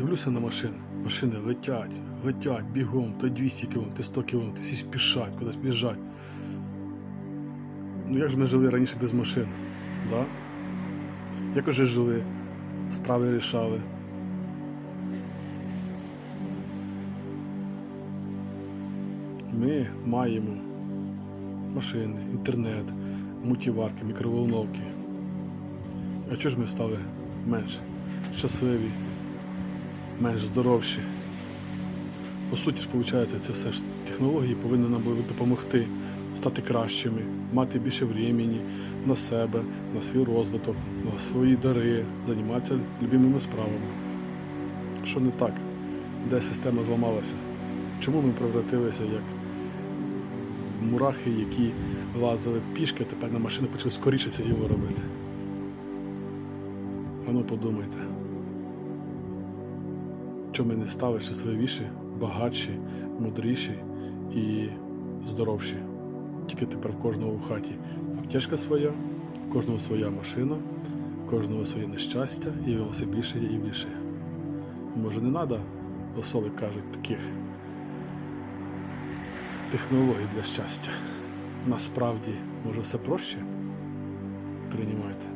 Дивлюся на машини. Машини летять, летять бігом, то 200 км, то 100 км, всі спішать, кудись біжать. Ну як ж ми жили раніше без машин? Да? Як уже жили, справи рішали. Ми маємо машини, інтернет, мультиварки, мікроволновки. А чого ж ми стали менш щасливі, менш здоровші? По суті виходить, це все ж технології повинні нам були допомогти стати кращими, мати більше времени на себе, на свій розвиток, на свої дари, займатися любимими справами. Що не так? Де система зламалася? Чому ми превратилися як мурахи, які лазили пішки, а тепер на машину почали скоріше це діло робити? А ну подумайте. Чому не стали щасливіші, багатші, мудріші і здоровші? Тільки тепер в кожного в хаті аптечка своя, в кожного своя машина, в кожного своє нещастя, і воно все більше і більше. Може не треба, особи кажуть, таких технологій для щастя. Насправді, може все проще? Приймайте.